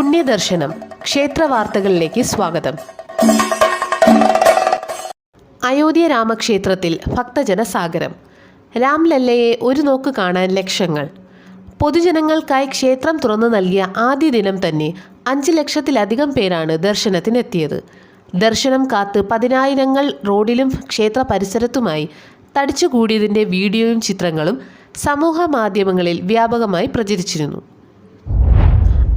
പുണ്യദർശനം. ക്ഷേത്ര വാർത്തകളിലേക്ക് സ്വാഗതം. അയോധ്യ രാമക്ഷേത്രത്തിൽ ഭക്തജനസാഗരം രാംലല്ലയെ ഒരു നോക്ക് കാണാൻ ലക്ഷങ്ങൾ. പൊതുജനങ്ങൾക്കായി ക്ഷേത്രം തുറന്നു നൽകിയ ആദ്യ ദിനം തന്നെ അഞ്ച് ലക്ഷത്തിലധികം പേരാണ് ദർശനത്തിനെത്തിയത്. ദർശനം കാത്ത് പതിനായിരങ്ങൾ റോഡിലും ക്ഷേത്ര പരിസരത്തുമായി തടിച്ചുകൂടിയതിന്റെ വീഡിയോയും ചിത്രങ്ങളും സമൂഹ മാധ്യമങ്ങളിൽ വ്യാപകമായി പ്രചരിച്ചിരുന്നു.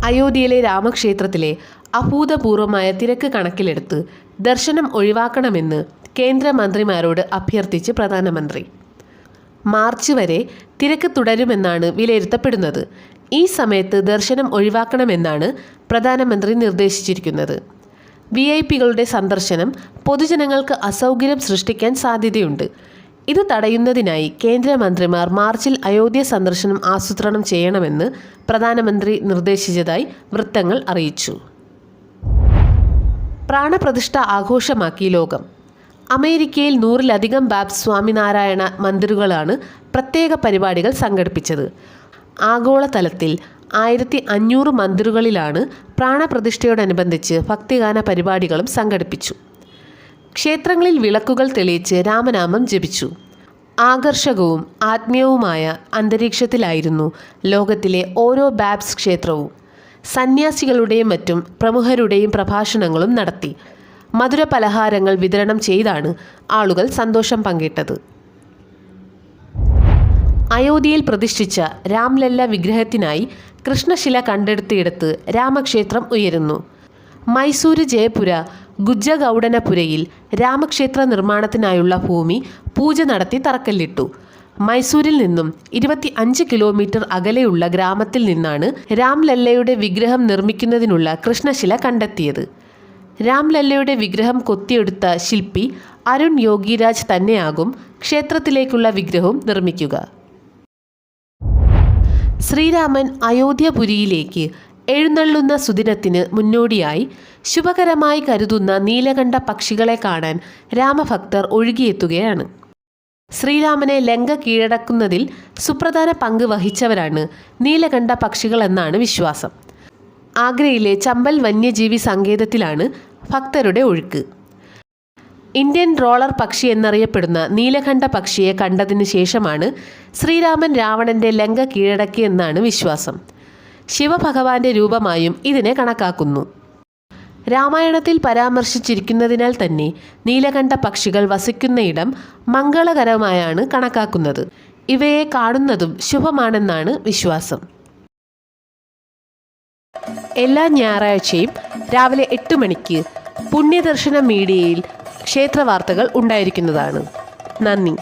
അയോധ്യയിലെ രാമക്ഷേത്രത്തിലെ അഭൂതപൂർവമായ തിരക്ക് കണക്കിലെടുത്ത് ദർശനം ഒഴിവാക്കണമെന്ന് കേന്ദ്രമന്ത്രിമാരോട് അഭ്യർത്ഥിച്ച് പ്രധാനമന്ത്രി. മാർച്ച് വരെ തിരക്ക് തുടരുമെന്നാണ് വിലയിരുത്തപ്പെടുന്നത്. ഈ സമയത്ത് ദർശനം ഒഴിവാക്കണമെന്നാണ് പ്രധാനമന്ത്രി നിർദ്ദേശിച്ചിരിക്കുന്നത്. വി ഐ പികളുടെ സന്ദർശനം പൊതുജനങ്ങൾക്ക് അസൗകര്യം സൃഷ്ടിക്കാൻ സാധ്യതയുണ്ട്. ഇത് തടയുന്നതിനായി കേന്ദ്രമന്ത്രിമാർ മാർച്ചിൽ അയോധ്യ സന്ദർശനം ആസൂത്രണം ചെയ്യണമെന്ന് പ്രധാനമന്ത്രി നിർദ്ദേശിച്ചതായി വൃത്തങ്ങൾ അറിയിച്ചു. പ്രാണപ്രതിഷ്ഠ ആഘോഷമാക്കി ലോകം. അമേരിക്കയിൽ നൂറിലധികം ബാബ് സ്വാമിനാരായണ മന്ദിറുകളാണ് പ്രത്യേക പരിപാടികൾ സംഘടിപ്പിച്ചത്. ആഗോളതലത്തിൽ ആയിരത്തി അഞ്ഞൂറ് മന്ദിറുകളിലാണ് പ്രാണപ്രതിഷ്ഠയോടനുബന്ധിച്ച് ഭക്തിഗാന പരിപാടികളും സംഘടിപ്പിച്ചു. ക്ഷേത്രങ്ങളിൽ വിളക്കുകൾ തെളിയിച്ച് രാമനാമം ജപിച്ചു. ആകർഷകവും ആത്മീയവുമായ അന്തരീക്ഷത്തിലായിരുന്നു ലോകത്തിലെ ഓരോ ബാബ്സ് ക്ഷേത്രവും. സന്യാസികളുടെയും മറ്റും പ്രമുഖരുടെയും പ്രഭാഷണങ്ങളും നടത്തി. മധുര പലഹാരങ്ങൾ വിതരണം ചെയ്താണ് ആളുകൾ സന്തോഷം പങ്കിട്ടത്. അയോധ്യയിൽ പ്രതിഷ്ഠിച്ച രാംലല്ല വിഗ്രഹത്തിനായി കൃഷ്ണശില കണ്ടെടുത്തിയിടത്ത് രാമക്ഷേത്രം ഉയരുന്നു. മൈസൂര് ജയപുര ഗുജ്ജഗൗഡനപുരയിൽ രാമക്ഷേത്ര നിർമ്മാണത്തിനായുള്ള ഭൂമി പൂജ നടത്തി തറക്കല്ലിട്ടു. മൈസൂരിൽ നിന്നും ഇരുപത്തി അഞ്ച് കിലോമീറ്റർ അകലെയുള്ള ഗ്രാമത്തിൽ നിന്നാണ് രാംലല്ലയുടെ വിഗ്രഹം നിർമ്മിക്കുന്നതിനുള്ള കൃഷ്ണശില കണ്ടെത്തിയത്. രാംലല്ലയുടെ വിഗ്രഹം കൊത്തിയെടുത്ത ശില്പി അരുൺ യോഗിരാജ് തന്നെയാകും ക്ഷേത്രത്തിലേക്കുള്ള വിഗ്രഹവും നിർമ്മിക്കുക. ശ്രീരാമൻ അയോധ്യപുരിയിലേക്ക് എഴുന്നള്ളുന്ന സുദിനത്തിന് മുന്നോടിയായി ശുഭകരമായി കരുതുന്ന നീലകണ്ഠ പക്ഷികളെ കാണാൻ രാമഭക്തർ ഒഴുകിയെത്തുകയാണ്. ശ്രീരാമനെ ലങ്ക കീഴടക്കുന്നതിൽ സുപ്രധാന പങ്ക് വഹിച്ചവരാണ് നീലകണ്ഠ പക്ഷികളെന്നാണ് വിശ്വാസം. ആഗ്രയിലെ ചമ്പൽ വന്യജീവി സങ്കേതത്തിലാണ് ഭക്തരുടെ ഒഴുക്ക്. ഇന്ത്യൻ റോളർ പക്ഷി എന്നറിയപ്പെടുന്ന നീലകണ്ഠ പക്ഷിയെ കണ്ടതിന് ശേഷമാണ് ശ്രീരാമൻ രാവണന്റെ ലങ്ക കീഴടക്കിയെന്നാണ് വിശ്വാസം. ശിവഭഗവാന്റെ രൂപമായും ഇതിനെ കണക്കാക്കുന്നു. രാമായണത്തിൽ പരാമർശിച്ചിരിക്കുന്നതിനാൽ തന്നെ നീലകണ്ഠ പക്ഷികൾ വസിക്കുന്നയിടം മംഗളകരമായാണ് കണക്കാക്കുന്നത്. ഇവയെ കാണുന്നതും ശുഭമാണെന്നാണ് വിശ്വാസം. എല്ലാ ഞായറാഴ്ചയും രാവിലെ എട്ട് മണിക്ക് പുണ്യദർശന മീഡിയയിൽ ക്ഷേത്രവാർത്തകൾ ഉണ്ടായിരിക്കുന്നതാണ്. നന്ദി.